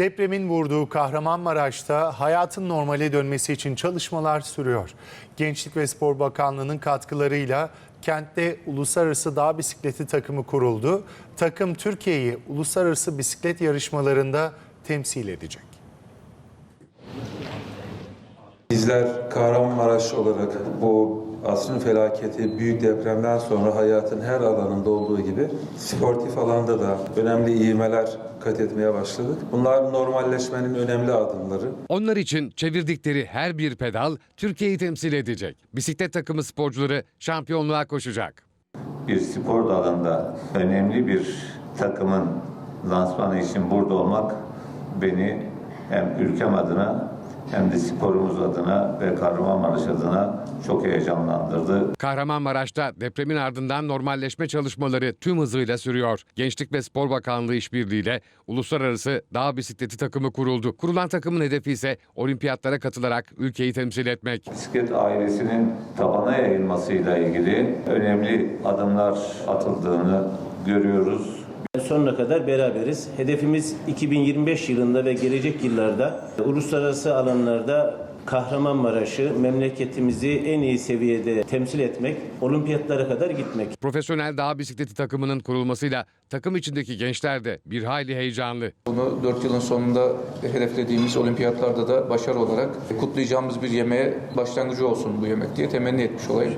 Depremin vurduğu Kahramanmaraş'ta hayatın normale dönmesi için çalışmalar sürüyor. Gençlik ve Spor Bakanlığı'nın katkılarıyla kentte uluslararası dağ bisikleti takımı kuruldu. Takım Türkiye'yi uluslararası bisiklet yarışmalarında temsil edecek. Bizler Kahramanmaraş olarak bu asrın felaketi büyük depremden sonra hayatın her alanında olduğu gibi sportif alanda da önemli ivmeler kat etmeye başladık. Bunlar normalleşmenin önemli adımları. Onlar için çevirdikleri her bir pedal Türkiye'yi temsil edecek. Bisiklet takımı sporcuları şampiyonluğa koşacak. bir spor dalında önemli bir takımın lansmanı için burada olmak beni hem ülkem adına hem de sporumuz adına ve Kahramanmaraş adına çok heyecanlandırdı. Kahramanmaraş'ta depremin ardından normalleşme çalışmaları tüm hızıyla sürüyor. Gençlik ve Spor Bakanlığı işbirliğiyle uluslararası dağ bisikleti takımı kuruldu. Kurulan takımın hedefi ise olimpiyatlara katılarak ülkeyi temsil etmek. Bisiklet ailesinin tabana yayılmasıyla ilgili önemli adımlar atıldığını görüyoruz. Sonuna kadar beraberiz. Hedefimiz 2025 yılında ve gelecek yıllarda uluslararası alanlarda Kahramanmaraş'ı, memleketimizi en iyi seviyede temsil etmek, olimpiyatlara kadar gitmek. Profesyonel dağ bisikleti takımının kurulmasıyla takım içindeki gençler de bir hayli heyecanlı. Bunu 4 yılın sonunda hedeflediğimiz olimpiyatlarda da başarı olarak kutlayacağımız bir yemeğe başlangıcı olsun bu yemek diye temenni etmiş olayım.